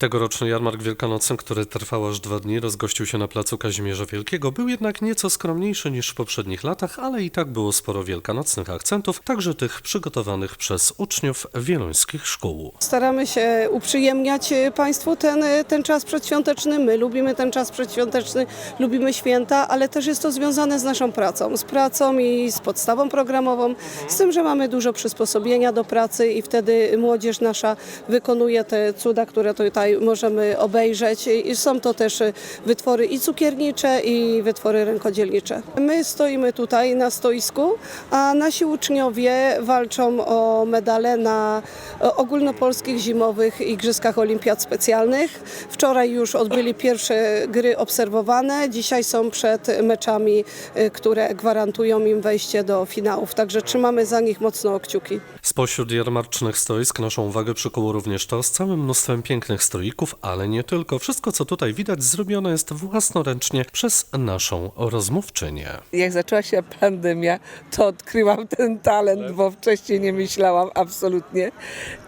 Tegoroczny jarmark wielkanocny, który trwał aż dwa dni, rozgościł się na placu Kazimierza Wielkiego. Był jednak nieco skromniejszy niż w poprzednich latach, ale i tak było sporo wielkanocnych akcentów, także tych przygotowanych przez uczniów wieluńskich szkół. Staramy się uprzyjemniać e, Państwu ten, e, ten czas przedświąteczny. My lubimy ten czas przedświąteczny, lubimy święta, ale też jest to związane z naszą pracą, z pracą i z podstawą programową, z tym, że mamy dużo przysposobienia do pracy i wtedy młodzież nasza wykonuje te cuda, które tutaj możemy obejrzeć i są to też e, wytwory i cukiernicze i wytwory rękodzielnicze. My stoimy tutaj na stoisku, a nasi uczniowie walczą o medale na e, ogólnopolskich zimowych Igrzyskach Olimpiad Specjalnych. Wczoraj już odbyli pierwsze gry obserwowane, dzisiaj są przed meczami, e, które gwarantują im wejście do finałów, także trzymamy za nich mocno kciuki. Spośród jarmarcznych stoisk naszą uwagę przykuło również to z całym mnóstwem pięknych stroików, ale nie tylko. Wszystko, co tutaj widać, zrobione jest własnoręcznie przez naszą rozmówczynię. Jak zaczęła się pandemia, to odkryłam ten talent, bo wcześniej nie myślałam absolutnie.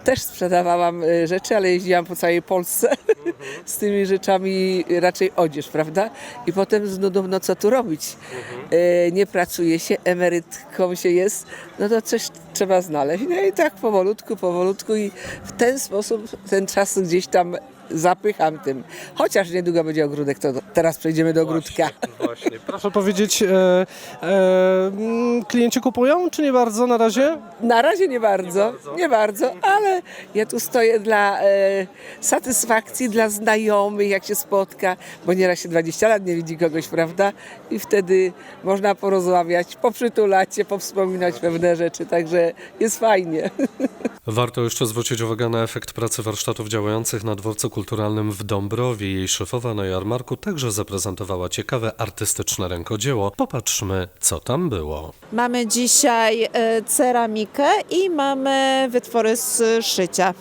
Też sprzedawałam e, rzeczy, ale jeździłam po całej Polsce z tymi rzeczami, raczej odzież, prawda? I potem z nudą, no co tu robić? E, Nie pracuje się, emerytką się jest, no to coś trzeba znaleźć. No i tak powolutku, powolutku i w ten sposób ten czas gdzieś tam zapycham tym. Chociaż niedługo będzie ogródek, to teraz przejdziemy do ogródka. Właśnie. Proszę powiedzieć, e, e, mm, klienci kupują, czy nie bardzo na razie? Na razie nie bardzo, nie bardzo, ale ja tu stoję dla e, satysfakcji, dla znajomych, jak się spotka, bo nieraz się 20 lat nie widzi kogoś, prawda? I wtedy można porozmawiać, poprzytulać się, powspominać pewne rzeczy, także jest fajnie. Warto jeszcze zwrócić uwagę na efekt pracy warsztatów działających na dworcu kulturalnym w Dąbrowie. Jej szefowa na jarmarku także zaprezentowała ciekawe artystyczne rękodzieło. Popatrzmy, co tam było. Mamy dzisiaj e, ceramikę i mamy wytwory z szycia.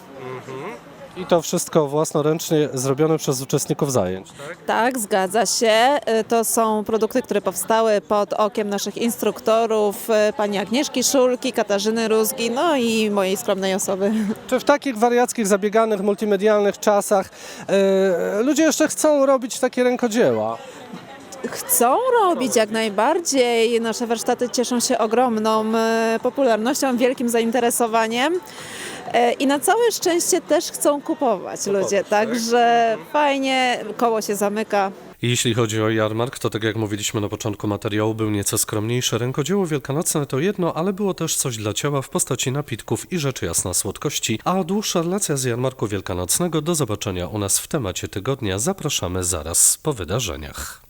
I to wszystko własnoręcznie zrobione przez uczestników zajęć. Tak, zgadza się. E, To są produkty, które powstały pod okiem naszych instruktorów, e, pani Agnieszki Szulki, Katarzyny Rózgi, no i mojej skromnej osoby. Czy w takich wariackich, zabieganych, multimedialnych czasach e, ludzie jeszcze chcą robić takie rękodzieła? Chcą robić jak najbardziej. Nasze warsztaty cieszą się ogromną e, popularnością, wielkim zainteresowaniem. E, I na całe szczęście też chcą kupować ludzie, także fajnie, koło się zamyka. Jeśli chodzi o jarmark, to tak jak mówiliśmy na początku materiału, był nieco skromniejszy. Rękodzieło wielkanocne to jedno, ale było też coś dla ciała w postaci napitków i rzecz jasna słodkości. A dłuższa relacja z jarmarku wielkanocnego do zobaczenia u nas w temacie tygodnia zapraszamy zaraz po wydarzeniach.